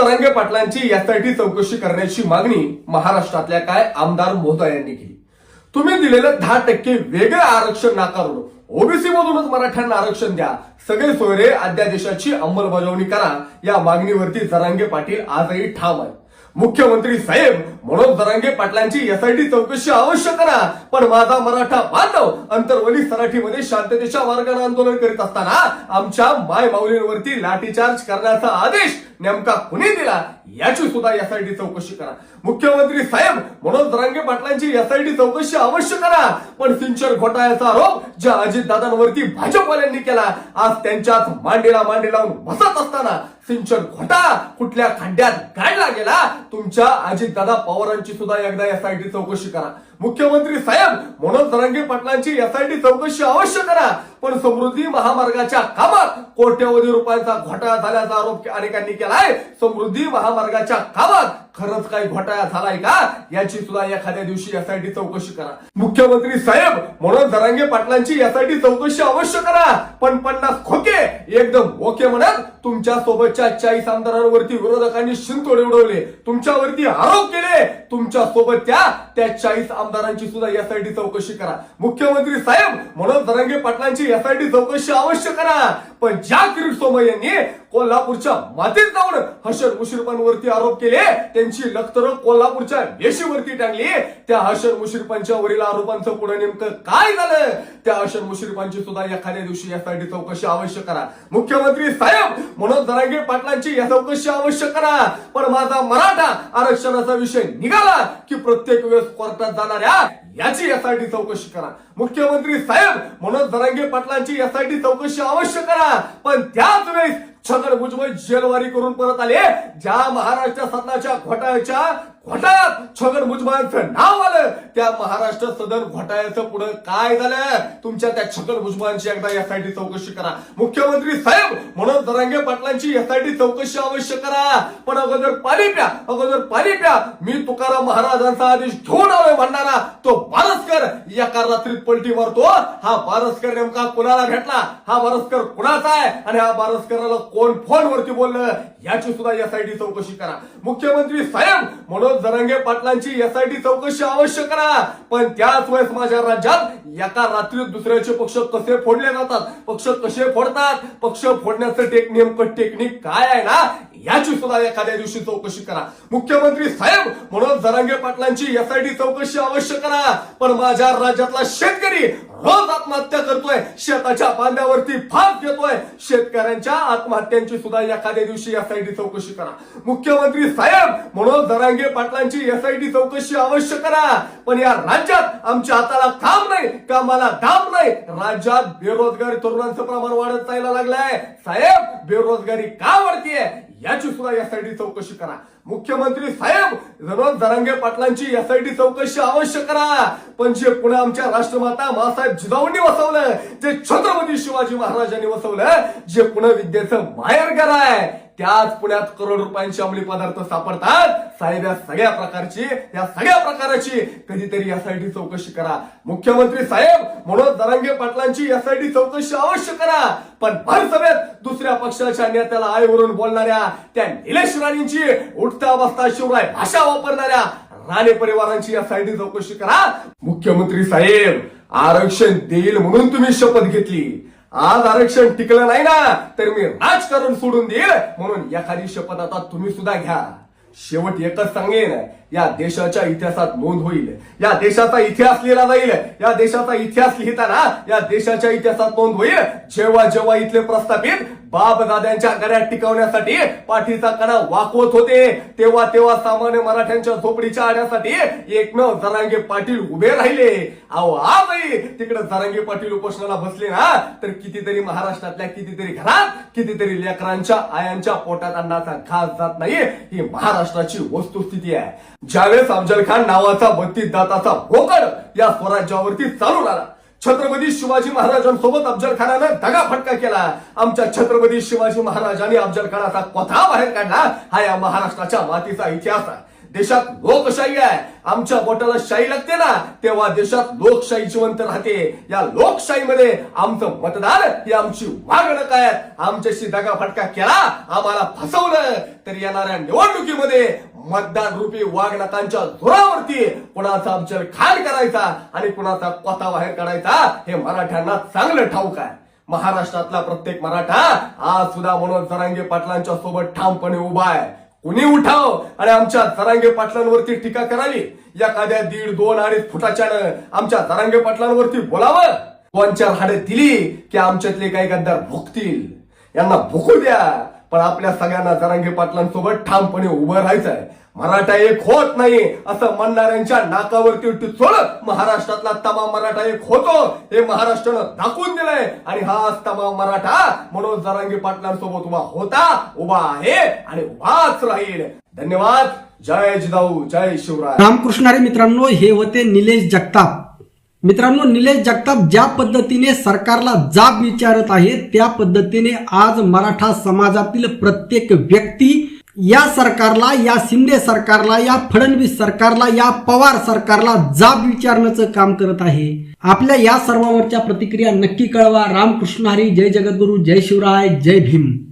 तरंगे पाटलांची यासाठी चौकशी करण्याची मागणी महाराष्ट्रातल्या काय आमदार मोहता यांनी केली. तुम्ही दिलेलं दहा टक्के वेगळं आरक्षण नाकारून ओबीसी मधूनच मराठ्यांना आरक्षण द्या. सगळे सोयरे अध्यादेशाची अंमलबजावणी करा. या मागणीवरती जरांगे पाटील आजही ठाम आहेत. मुख्यमंत्री साहेब मनोज दरांगे पाटलांची एसआयटी चौकशी अवश्य करा. पण माझा मराठा बांधव अंतरवली सराठीमध्ये शांततेच्या मार्गाने आंदोलन करीत असताना आमच्या माय माऊलींवरती लाठीचार्ज करण्याचा आदेश नेमका कुणी दिला याची सुद्धा एसआयटी चौकशी करा. मुख्यमंत्री साहेब मनोज दरांगे पाटलांची एसआयटी चौकशी अवश्य करा. पण सिंचर घोटाळ्याचा आरोप ज्या अजितदादांवरती भाजपवाल्यांनी केला आज त्यांच्याच मांडीला मांडी लावून बसत असताना सिंचन घोटाळा कुठल्या खड्ड्यात गाडला गेला? तुमच्या अजितदादा पवारांची सुद्धा एकदा एसआयटी चौकशी करा. मुख्यमंत्री साहेब म्हणून जरांगे पाटलांची एसआयटी चौकशी अवश्य करा. पण समृद्धी महामार्गाच्या कामात कोट्यवधी रुपयांचा घोटाळा झाल्याचा आरोप अनेकांनी केलाय. समृद्धी महामार्गाच्या कामात खरंच काही घोटाळा झालाय का? याची सुद्धा एखाद्या दिवशी एसआयटी चौकशी करा. मुख्यमंत्री साहेब म्हणून जरांगे पाटलांची एसआयटी चौकशी अवश्य करा. पण पन्नास खोके एकदम ओके म्हणत तुमच्या सोबतच्या चाळीस आमदारांवरती विरोधकांनी शिंतोडे उडवले. तुमच्यावरती आरोप केले. तुमच्यासोबत त्या त्या चाळीस आमदारांची सुद्धा एसआयटी चौकशी करा. मुख्यमंत्री साहेब म्हणून जरांगे पाटलांची एसआयटी चौकशी अवश्य करा. पण ज्या किरीट सोमय्यांनी कोल्हापूरच्या मातीत जाऊन हर्षद मुश्रीफांवरती आरोप केले. त्यांची लखतर कोल्हापूरच्या वेशीवरती टांगली. त्या हर्षद मुश्रीफांच्या वरील आरोपांचं पुढे नेमकं काय झालं? त्या हर्षद मुश्रीफांची सुद्धा एखाद्या दिवशी यासाठी चौकशी आवश्यक करा. मुख्यमंत्री साहेब मनोज दरांगे पाटलांची या चौकशी अवश्य करा. पण माझा मराठा आरक्षणाचा विषय निघाला की प्रत्येक वेळेस कोर्टात जाणाऱ्या याची एसआयटी चौकशी करा. मुख्यमंत्री साहेब मनोज दरांगे पाटलांची एसआयटी चौकशी आवश्यक करा. पण त्याच वेळेस छगन भुजबळ जेलवारी करून परत आले. ज्या महाराष्ट्र सदनाच्या घोटाळ्याच्या घोटाळ्यात छगन भुजबळांचं नाव आलं त्या महाराष्ट्र सदन घोटाळ्याचं पुढे काय झालं? तुमच्या त्या छगन भुजबळांची एकदा एसआयटी चौकशी करा. मुख्यमंत्री साहेब म्हणून दरांगे पाटलांची एसआयटी चौकशी अवश्य करा. पण अगोदर पाणी प्या अगोदर पाणी प्या. मी तुकाराम महाराजांचा आदेश घेऊन आलोय म्हणणारा तो बारसकर एका रात्रीत पलटी मारतो हा. बारसकर नेमका कुणाला भेटला? हा बारसकर कुणाचा आहे? आणि हा बारसकराला कोण फोनवरती बोललं? याची सुद्धा एसआयटी चौकशी करा. मुख्यमंत्री साहेब मनोज जरंगे पाटलांची एसआयटी चौकशी अवश्य करा. पण त्याच वेळेस माझ्या राज्यात एका रात्रीत दुसऱ्याचे पक्ष कसे फोडले जातात? पक्ष कसे फोडतात? पक्ष फोडण्याचं टेक नेमकं टेक्निक काय आहे ना याची सुद्धा एखाद्या दिवशी चौकशी करा. मुख्यमंत्री साहेब मनोज जरांगे पाटलांची एसआयटी चौकशी अवश्य करा. पण माझ्या राज्यातला शेतकरी रोज आत्महत्या करतोय शेताच्या बांध्यावरती फास घेतोय. शेतकऱ्यांच्या आत्महत्यांची सुद्धा एखाद्या दिवशी एसआयटी चौकशी करा. मुख्यमंत्री साहेब म्हणून दरांगे पाटलांची एसआयटी चौकशी अवश्य करा. पण या राज्यात आमच्या हाताला काम नाही कामाला दाम नाही राज्यात बेरोजगारी तरुणांचं प्रमाण वाढत जायला लागलंय. साहेब बेरोजगारी का वाढतीये? याची सुद्धा यासाठी चौकशी करा. मुख्यमंत्री साहेब मनोज दरांगे पाटलांची यासाठी चौकशी अवश्य करा. पण जे पुन्हा आमच्या राष्ट्रमाता मासाहेब जिजाऊंनी वसवलं जे छत्रपती शिवाजी महाराजांनी वसवलं जे पुन्हा विद्येचं माहेर आहे त्याच पुण्यात करोड रुपयांचे अंमली पदार्थ सापडतात. साहेब या सगळ्या प्रकारची या सगळ्या प्रकाराची कधीतरी एसआयटी चौकशी करा. मुख्यमंत्री साहेब मनोज दरंगे पाटलांची एसआयटी चौकशी अवश्य करा. पण भरसभेत दुसऱ्या पक्षाच्या नेत्याला आईवरून बोलणाऱ्या त्या निलेश राणींची उठता बसता शिवराय भाषा वापरणाऱ्या राणे परिवारांची एसआयटी चौकशी करा. मुख्यमंत्री साहेब आरक्षण देईल म्हणून तुम्ही शपथ घेतली. आज आरक्षण टिकलं नाही ना तर मी राजकारण सोडून देईल. म्हणून एखादी शपथ आता तुम्ही सुद्धा घ्या. शेवट एकच सांगेन. या देशाच्या इतिहासात नोंद होईल. या देशाचा इतिहास लिहिला जाईल. या देशाचा इतिहास लिहिताना या देशाच्या इतिहासात नोंद होईल. जेव्हा जेव्हा इथले प्रस्थापित बाबदाद्यांच्या गड्यात टिकवण्यासाठी पाठीचा कणा वाकवत होते तेव्हा तेव्हा सामान्य मराठ्यांच्या झोपडीच्या आण्यासाठी एकमेव जरांगे पाटील उभे राहिले. अहो आजही तिकडे जरांगे पाटील उपोषणाला बसले ना तर कितीतरी महाराष्ट्रातल्या कितीतरी घरात कितीतरी लेकरांच्या आयांच्या पोटात अन्नाचा घास जात नाही. ही महाराष्ट्राची वस्तुस्थिती आहे. ज्यावेळेस अफजल खान नावाचा बत्तीस दाताचा भोकड या स्वराज्यावरती चालू आला. छत्रपती शिवाजी महाराजांसोबत अफजल खानानं दगाफटका केला. आमच्या छत्रपती शिवाजी महाराजांनी अफजल खानाचा कथा बाहेर काढला? हा या महाराष्ट्राच्या मातीचा इतिहास आहे. देशात लोकशाही आहे. आमच्या बोटाला शाही लागते ना तेव्हा देशात लोकशाही जिवंत राहते. या लोकशाहीमध्ये आमचं मतदान ही आमची वागणूक आहे. आमच्याशी दगाफटका केला आम्हाला फसवलं तर येणाऱ्या निवडणुकीमध्ये मतदान रूपी वागणकांच्या जोरावरती कुणाचा आमच्या खाल करायचा आणि कुणाचा कोथा बाहेर काढायचा हे मराठ्यांना चांगलं ठाऊक आहे. महाराष्ट्रातला प्रत्येक मराठा आज सुद्धा मनोज जरांगे पाटलांच्या सोबत ठामपणे उभा आहे. कुणी उठाव? आणि आमच्या जरांगे पाटलांवरती टीका करावी. एखाद्या दीड दोन अडीच फुटाच्यानं आमच्या जरांगे पाटलांवरती बोलावं. दोन चार हाडे दिली की आमच्यातले काही गद्दार भुकतील. यांना भुकू द्या. पण आपल्या सगळ्यांना जरांगे पाटलांसोबत ठामपणे उभं राहायचंय. मराठा एक होत नाही असं म्हणणाऱ्यांच्या नाकावरती टिचोळ महाराष्ट्रातला तमाम मराठा एक होतो. हे महाराष्ट्रानं दाखवून दिलंय. आणि हा तमाम मराठा मनोज जरांगे पाटलांसोबत उभा होता उभा आहे आणि उभाच राहील. धन्यवाद. जय जिजाऊ जय शिवराय. रामकृष्णारे मित्रांनो हे होते निलेश जगताप. मित्रांनो निलेश जगताप ज्या पद्धतीने सरकारला जाब विचारत आहे त्या पद्धतीने आज मराठा समाजातील प्रत्येक व्यक्ती या सरकारला या शिंदे सरकारला या फडणवीस सरकारला या पवार सरकारला जाब विचारण्याचं काम करत आहे. आपल्या या सर्वांवरच्या प्रतिक्रिया नक्की कळवा. रामकृष्ण हरी जय जगद्गुरू जय शिवराय जय भीम.